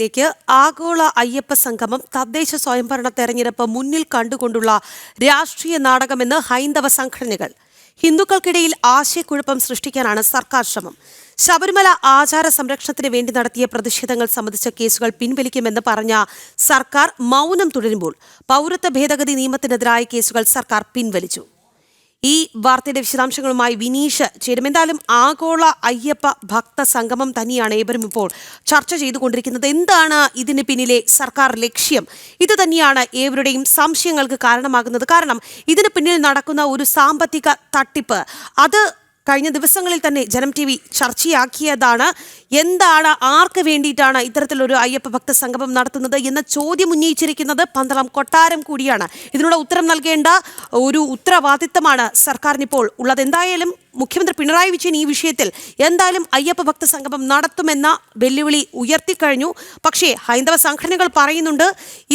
ലേക്ക് ആഗോള അയ്യപ്പ സംഗമം തദ്ദേശ സ്വയംഭരണ തെരഞ്ഞെടുപ്പ് മുന്നിൽ കണ്ടുകൊണ്ടുള്ള രാഷ്ട്രീയ നാടകമെന്ന് ഹൈന്ദവ സംഘടനകൾ. ഹിന്ദുക്കൾക്കിടയിൽ ആശയക്കുഴപ്പം സൃഷ്ടിക്കാനാണ് സർക്കാർ ശ്രമം. ശബരിമല ആചാര സംരക്ഷണത്തിന് വേണ്ടി നടത്തിയ പ്രതിഷേധങ്ങൾ സംബന്ധിച്ച കേസുകൾ പിൻവലിക്കുമെന്ന് പറഞ്ഞ സർക്കാർ മൗനം തുടരുമ്പോൾ പൗരത്വ ഭേദഗതി നിയമത്തിനെതിരായ കേസുകൾ സർക്കാർ പിൻവലിച്ചു. ഈ വാർത്തയുടെ വിശദാംശങ്ങളുമായി വിനീഷ് ചേരും. എന്തായാലും ആഗോള അയ്യപ്പ ഭക്ത സംഗമം തന്നെയാണ് ഏവരും ഇപ്പോൾ ചർച്ച ചെയ്തുകൊണ്ടിരിക്കുന്നത്. എന്താണ് ഇതിന് പിന്നിലെ സർക്കാർ ലക്ഷ്യം? ഇത് തന്നെയാണ് ഏവരുടെയും സംശയങ്ങൾക്ക് കാരണമാകുന്നത്. കാരണം ഇതിന് പിന്നിൽ നടക്കുന്ന ഒരു സാമ്പത്തിക തട്ടിപ്പ് അത് കഴിഞ്ഞ ദിവസങ്ങളിൽ തന്നെ ജനം ടി വി ചർച്ചയാക്കിയതാണ്. എന്താണ് ആർക്ക് വേണ്ടിയിട്ടാണ് ഇത്തരത്തിലൊരു അയ്യപ്പ ഭക്ത സംഗമം നടത്തുന്നത് എന്ന ചോദ്യം ഉന്നയിച്ചിരിക്കുന്നത് പന്തളം കൊട്ടാരം കൂടിയാണ്. ഇതിനുള്ള ഉത്തരം നൽകേണ്ട ഒരു ഉത്തരവാദിത്തമാണ് സർക്കാരിനിപ്പോൾ ഉള്ളത്. എന്തായാലും മുഖ്യമന്ത്രി പിണറായി വിജയൻ ഈ വിഷയത്തിൽ എന്തായാലും അയ്യപ്പ ഭക്ത സംഗമം നടത്തുമെന്ന വെല്ലുവിളി ഉയർത്തിക്കഴിഞ്ഞു പക്ഷേ ഹൈന്ദവ സംഘടനകൾ പറയുന്നുണ്ട്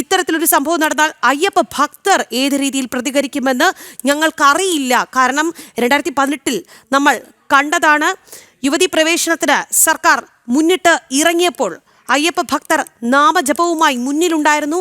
ഇത്തരത്തിലൊരു സംഭവം നടന്നാൽ അയ്യപ്പ ഭക്തർ ഏത് രീതിയിൽ പ്രതികരിക്കുമെന്ന് ഞങ്ങൾക്കറിയില്ല. കാരണം രണ്ടായിരത്തി പതിനെട്ടിൽ നമ്മൾ കണ്ടതാണ് യുവതി പ്രവേശനത്തിന് സർക്കാർ മുന്നിട്ട് ഇറങ്ങിയപ്പോൾ അയ്യപ്പ ഭക്തർ നാമജപവുമായി മുന്നിലുണ്ടായിരുന്നു.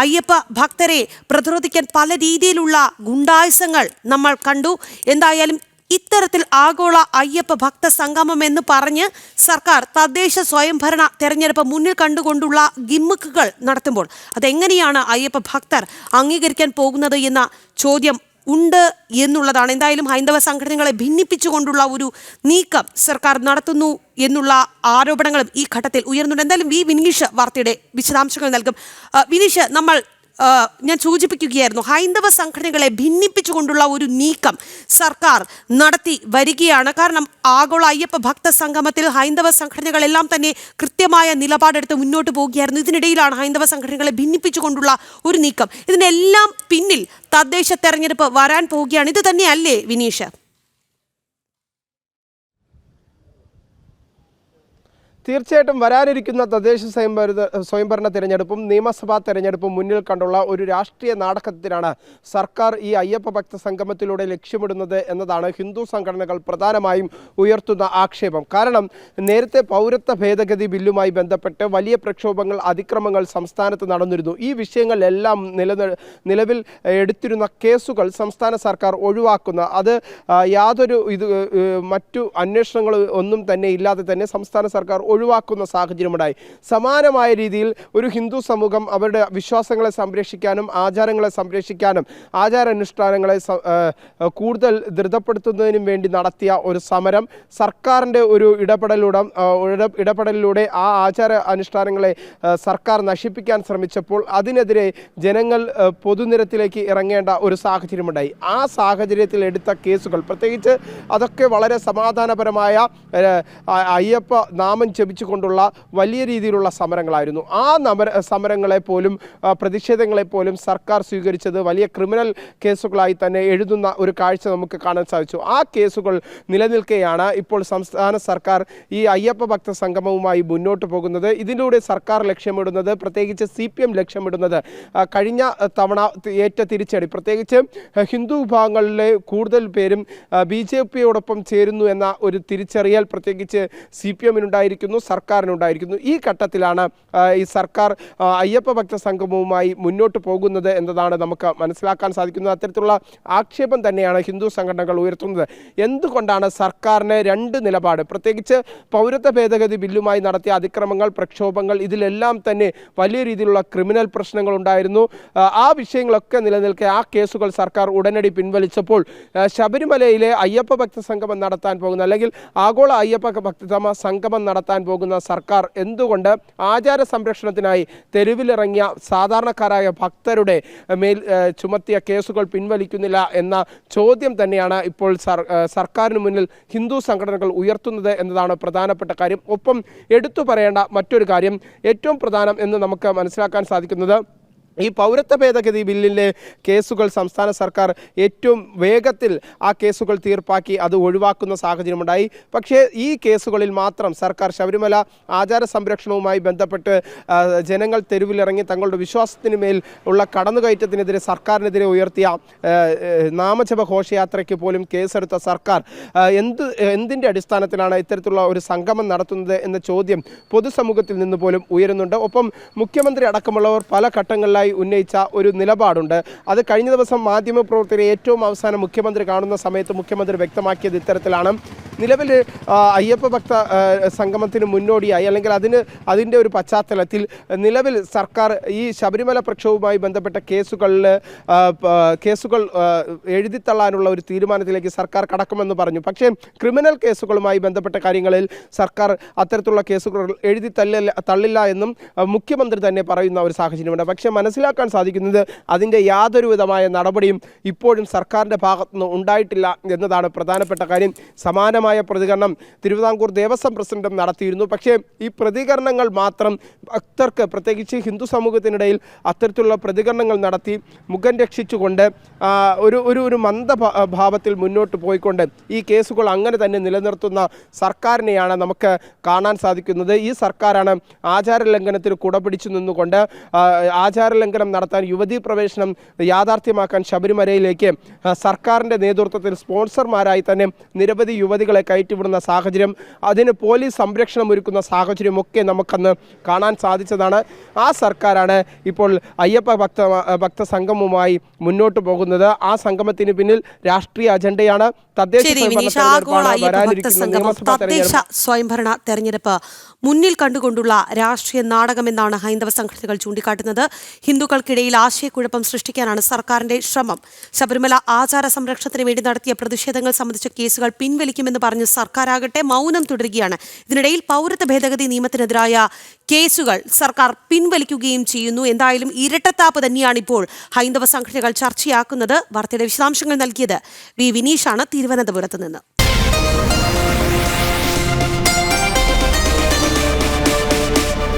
അയ്യപ്പ ഭക്തരെ പ്രതിരോധിക്കാൻ പല രീതിയിലുള്ള ഗുണ്ടായുസങ്ങൾ നമ്മൾ കണ്ടു. എന്തായാലും ഇത്തരത്തിൽ ആഗോള അയ്യപ്പ ഭക്ത സംഗമം എന്ന് പറഞ്ഞ് സർക്കാർ തദ്ദേശ സ്വയംഭരണ തെരഞ്ഞെടുപ്പ് മുന്നിൽ കണ്ടുകൊണ്ടുള്ള ഗിമ്മിക്കുകൾ നടത്തുമ്പോൾ അതെങ്ങനെയാണ് അയ്യപ്പ ഭക്തർ അംഗീകരിക്കാൻ പോകുന്നത് എന്ന ചോദ്യം ഉണ്ട് എന്നുള്ളതാണ്. എന്തായാലും ഹൈന്ദവ സംഘടനകളെ ഭിന്നിപ്പിച്ചുകൊണ്ടുള്ള ഒരു നീക്കം സർക്കാർ നടത്തുന്നു എന്നുള്ള ആരോപണങ്ങളും ഈ ഘട്ടത്തിൽ ഉയർന്നുണ്ട്. എന്തായാലും വി വിനീഷ് വാർത്തയുടെ വിശദാംശങ്ങൾ നൽകും. വിനീഷ് നമ്മൾ ഞാൻ സൂചിപ്പിക്കുകയായിരുന്നു ഹൈന്ദവ സംഘടനകളെ ഭിന്നിപ്പിച്ചുകൊണ്ടുള്ള ഒരു നീക്കം സർക്കാർ നടത്തി വരികയാണ്. കാരണം ആഗോള അയ്യപ്പ ഭക്ത സംഗമത്തിൽ ഹൈന്ദവ സംഘടനകളെല്ലാം തന്നെ കൃത്യമായ നിലപാടെടുത്ത് മുന്നോട്ട് പോവുകയായിരുന്നു ഇതിനിടയിലാണ് ഹൈന്ദവ സംഘടനകളെ ഭിന്നിപ്പിച്ചുകൊണ്ടുള്ള ഒരു നീക്കം. ഇതിനെല്ലാം പിന്നിൽ തദ്ദേശ തെരഞ്ഞെടുപ്പ് വരാൻ പോവുകയാണ്. ഇത് തന്നെയല്ലേ വിനീഷ്? തീർച്ചയായിട്ടും വരാനിരിക്കുന്ന തദ്ദേശ സ്വയംഭരണ സ്വയംഭരണ തിരഞ്ഞെടുപ്പും നിയമസഭാ തിരഞ്ഞെടുപ്പും മുന്നിൽ കണ്ടുള്ള ഒരു രാഷ്ട്രീയ നാടകത്തിനാണ് സർക്കാർ ഈ അയ്യപ്പ ഭക്ത സംഗമത്തിലൂടെ ലക്ഷ്യമിടുന്നത് എന്നതാണ് ഹിന്ദു സംഘടനകൾ പ്രധാനമായും ഉയർത്തുന്ന ആക്ഷേപം. കാരണം നേരത്തെ പൗരത്വ ഭേദഗതി ബില്ലുമായി ബന്ധപ്പെട്ട് വലിയ പ്രക്ഷോഭങ്ങൾ അതിക്രമങ്ങൾ സംസ്ഥാനത്ത് നടന്നിരുന്നു. ഈ വിഷയങ്ങളെല്ലാം നില നിലവിൽ എടുത്തിരുന്ന കേസുകൾ സംസ്ഥാന സർക്കാർ ഒഴിവാക്കുന്ന. അത് യാതൊരു ഇത് മറ്റു അന്വേഷണങ്ങൾ ഒന്നും തന്നെ ഇല്ലാതെ തന്നെ സംസ്ഥാന സർക്കാർ ഒഴിവാക്കുന്ന സാഹചര്യമുണ്ടായി. സമാനമായ രീതിയിൽ ഒരു ഹിന്ദു സമൂഹം അവരുടെ വിശ്വാസങ്ങളെ സംരക്ഷിക്കാനും ആചാരങ്ങളെ സംരക്ഷിക്കാനും ആചാരാനുഷ്ഠാനങ്ങളെ കൂടുതൽ ദൃഢപ്പെടുത്തുന്നതിനും വേണ്ടി നടത്തിയ ഒരു സമരം സർക്കാരിന്റെ ഒരു ഇടപെടലൂടെ ഇടപെടലിലൂടെ ആ ആചാര അനുഷ്ഠാനങ്ങളെ സർക്കാർ നശിപ്പിക്കാൻ ശ്രമിച്ചപ്പോൾ അതിനെതിരെ ജനങ്ങൾ പൊതുനിരത്തിലേക്ക് ഇറങ്ങേണ്ട ഒരു സാഹചര്യമുണ്ടായി. ആ സാഹചര്യത്തിൽ എടുത്ത കേസുകൾ പ്രത്യേകിച്ച് അതൊക്കെ വളരെ സമാധാനപരമായ അയ്യപ്പ നാമം ജപിച്ചുകൊണ്ടുള്ള വലിയ രീതിയിലുള്ള സമരങ്ങളായിരുന്നു. ആ നമര സമരങ്ങളെ പോലും പ്രതിഷേധങ്ങളെ പോലും സർക്കാർ സ്വീകരിച്ചത് വലിയ ക്രിമിനൽ കേസുകളായി തന്നെ എഴുതുന്ന ഒരു കാഴ്ച നമുക്ക് കാണാൻ സാധിച്ചു. ആ കേസുകൾ നിലനിൽക്കെയാണ് ഇപ്പോൾ സംസ്ഥാന സർക്കാർ ഈ അയ്യപ്പ ഭക്ത സംഗമവുമായി മുന്നോട്ട് പോകുന്നത്. ഇതിലൂടെ സർക്കാർ ലക്ഷ്യമിടുന്നത് പ്രത്യേകിച്ച് സി പി എം ലക്ഷ്യമിടുന്നത് കഴിഞ്ഞ തവണ ഏറ്റ തിരിച്ചടി പ്രത്യേകിച്ച് ഹിന്ദു വിഭാഗങ്ങളിലെ കൂടുതൽ പേരും ബി ജെ പിയോടൊപ്പം ചേരുന്നു എന്ന ഒരു തിരിച്ചറിയൽ പ്രത്യേകിച്ച് സി പി എമ്മിനുണ്ടായിരിക്കുന്നു. സർക്കാരിനുണ്ടായിരിക്കുന്നു. ഈ ഘട്ടത്തിലാണ് ഈ സർക്കാർ അയ്യപ്പ ഭക്ത സംഗമവുമായി മുന്നോട്ട് പോകുന്നത് എന്നതാണ് നമുക്ക് മനസ്സിലാക്കാൻ സാധിക്കുന്നത്. അത്തരത്തിലുള്ള ആക്ഷേപം തന്നെയാണ് ഹിന്ദു സംഘടനകൾ ഉയർത്തുന്നത്. എന്തുകൊണ്ടാണ് സർക്കാരിന് രണ്ട് നിലപാട്? പ്രത്യേകിച്ച് പൗരത്വ ഭേദഗതി ബില്ലുമായി നടത്തിയ അതിക്രമങ്ങൾ പ്രക്ഷോഭങ്ങൾ ഇതിലെല്ലാം തന്നെ വലിയ രീതിയിലുള്ള ക്രിമിനൽ പ്രശ്നങ്ങൾ ഉണ്ടായിരുന്നു. ആ, വിഷയങ്ങളൊക്കെ നിലനിൽക്കെ ആ കേസുകൾ സർക്കാർ ഉടനടി പിൻവലിച്ചപ്പോൾ ശബരിമലയിലെ അയ്യപ്പ ഭക്ത സംഗമം നടത്താൻ പോകുന്ന അല്ലെങ്കിൽ ആഗോള അയ്യപ്പ ഭക്തമ സംഗമം നടത്താൻ പോകുന്ന സർക്കാർ എന്തുകൊണ്ട് ആചാര സംരക്ഷണത്തിനായി തെരുവിലിറങ്ങിയ സാധാരണക്കാരായ ഭക്തരുടെ മേൽ ചുമത്തിയ കേസുകൾ പിൻവലിക്കുന്നില്ല എന്ന ചോദ്യം തന്നെയാണ് ഇപ്പോൾ സർ സർക്കാരിന് മുന്നിൽ ഹിന്ദു സംഘടനകൾ ഉയർത്തുന്നത് എന്നതാണ് പ്രധാനപ്പെട്ട കാര്യം. ഒപ്പം എടുത്തു പറയേണ്ട മറ്റൊരു കാര്യം ഏറ്റവും പ്രധാനം എന്ന് നമുക്ക് മനസ്സിലാക്കാൻ സാധിക്കുന്നത് ഈ പൗരത്വ ഭേദഗതി ബില്ലിലെ കേസുകൾ സംസ്ഥാന സർക്കാർ ഏറ്റവും വേഗത്തിൽ ആ കേസുകൾ തീർപ്പാക്കി അത് ഒഴിവാക്കുന്ന സാഹചര്യമുണ്ടായി. പക്ഷേ ഈ കേസുകളിൽ മാത്രം സർക്കാർ ശബരിമല ആചാര സംരക്ഷണവുമായി ബന്ധപ്പെട്ട് ജനങ്ങൾ തെരുവിലിറങ്ങി തങ്ങളുടെ വിശ്വാസത്തിന് മേൽ ഉള്ള കടന്നുകയറ്റത്തിനെതിരെ സർക്കാരിനെതിരെ ഉയർത്തിയ നാമജപ ഘോഷയാത്രയ്ക്ക് പോലും കേസെടുത്ത സർക്കാർ എന്ത് എന്തിന്റെ അടിസ്ഥാനത്തിലാണ് ഇത്തരത്തിലുള്ള ഒരു സംഗമം നടത്തുന്നത് എന്ന ചോദ്യം പൊതുസമൂഹത്തിൽ നിന്ന് പോലും ഉയരുന്നുണ്ട്. ഒപ്പം മുഖ്യമന്ത്രി അടക്കമുള്ളവർ പല ഘട്ടങ്ങളിലായി ഉന്നയിച്ച ഒരു നിലപാടുണ്ട്. അത് കഴിഞ്ഞ ദിവസം മാധ്യമപ്രവർത്തകരെ ഏറ്റവും അവസാനം മുഖ്യമന്ത്രി കാണുന്ന സമയത്ത് മുഖ്യമന്ത്രി വ്യക്തമാക്കിയത് ഇത്തരത്തിലാണ്. നിലവിൽ അയ്യപ്പ ഭക്ത സംഗമത്തിന് മുന്നോടിയായി അല്ലെങ്കിൽ അതിന് അതിന്റെ ഒരു പശ്ചാത്തലത്തിൽ നിലവിൽ സർക്കാർ ഈ ശബരിമല പ്രക്ഷോഭവുമായി ബന്ധപ്പെട്ട കേസുകളിൽ കേസുകൾ എഴുതിത്തള്ളാനുള്ള ഒരു തീരുമാനത്തിലേക്ക് സർക്കാർ കടക്കുമെന്ന് പറഞ്ഞു. പക്ഷേ ക്രിമിനൽ കേസുകളുമായി ബന്ധപ്പെട്ട കാര്യങ്ങളിൽ സർക്കാർ അത്തരത്തിലുള്ള കേസുകൾ എഴുതി തള്ളില്ല തള്ളില്ല എന്നും മുഖ്യമന്ത്രി തന്നെ പറയുന്ന ഒരു സാഹചര്യമുണ്ട്. പക്ഷേ മനസ്സിലാക്കാൻ സാധിക്കുന്നത് അതിന്റെ യാതൊരു വിധമായ നടപടിയും ഇപ്പോഴും സർക്കാരിന്റെ ഭാഗത്തുനിന്ന് ഉണ്ടായിട്ടില്ല എന്നതാണ് പ്രധാനപ്പെട്ട കാര്യം. സമാനമായ പ്രതികരണം തിരുവിതാംകൂർ ദേവസ്വം പ്രസിഡന്റും നടത്തിയിരുന്നു. പക്ഷേ ഈ പ്രതികരണങ്ങൾ മാത്രം ഭക്തർക്ക് പ്രത്യേകിച്ച് ഹിന്ദു സമൂഹത്തിനിടയിൽ അത്തരത്തിലുള്ള പ്രതികരണങ്ങൾ നടത്തി മുഖം രക്ഷിച്ചുകൊണ്ട് ഒരു ഒരു ഒരു മന്ദ ഭാവത്തിൽ മുന്നോട്ട് പോയിക്കൊണ്ട് ഈ കേസുകൾ അങ്ങനെ തന്നെ നിലനിർത്തുന്ന സർക്കാരിനെയാണ് നമുക്ക് കാണാൻ സാധിക്കുന്നത്. ഈ സർക്കാരാണ് ആചാര ലംഘനത്തിന് കുടപിടിച്ചു നിന്നുകൊണ്ട് ആചാര ലംഘനം നടത്താൻ യുവതീ പ്രവേശനം യാഥാർത്ഥ്യമാക്കാൻ ശബരിമലയിലേക്ക് സർക്കാരിന്റെ നേതൃത്വത്തിൽ സ്പോൺസർമാരായി തന്നെ നിരവധി യുവതികളെ കയറ്റിവിടുന്ന സാഹചര്യം അതിന് പോലീസ് സംരക്ഷണം ഒരുക്കുന്ന സാഹചര്യമൊക്കെ നമുക്കന്ന് കാണാൻ സാധിച്ചതാണ്. ആ സർക്കാരാണ് ഇപ്പോൾ അയ്യപ്പ ഭക്ത ഭക്ത സംഗമവുമായി മുന്നോട്ട് പോകുന്നത്. ആ സംഗമത്തിന് പിന്നിൽ രാഷ്ട്രീയ അജണ്ടയാണ്. തദ്ദേശ സ്വയംഭരണ തെരഞ്ഞെടുപ്പ് മുന്നിൽ കണ്ടുകൊണ്ടുള്ള രാഷ്ട്രീയ നാടകമെന്നാണ് ഹൈന്ദവ സംഘടനകൾ ചൂണ്ടിക്കാട്ടുന്നത്. ഹിന്ദുക്കൾക്കിടയിൽ ആശയക്കുഴപ്പം സൃഷ്ടിക്കാനാണ് സർക്കാരിന്റെ ശ്രമം. ശബരിമല ആചാര സംരക്ഷണത്തിന് വേണ്ടി നടത്തിയ പ്രതിഷേധങ്ങൾ സംബന്ധിച്ച കേസുകൾ പിൻവലിക്കുമെന്ന് പറഞ്ഞ് സർക്കാരാകട്ടെ മൗനം തുടരുകയാണ്. ഇതിനിടയിൽ പൗരത്വ ഭേദഗതി നിയമത്തിനെതിരായ കേസുകൾ സർക്കാർ പിൻവലിക്കുകയും ചെയ്യുന്നു. എന്തായാലും ഇരട്ടത്താപ്പ് തന്നെയാണ് ഇപ്പോൾ ഹൈന്ദവ സംഘടനകൾ ചർച്ചയാക്കുന്നത്. വാർത്തയുടെ വിശദാംശങ്ങൾ നൽകിയത് വി വിനീഷാണ് തിരുവനന്തപുരത്ത് നിന്ന്.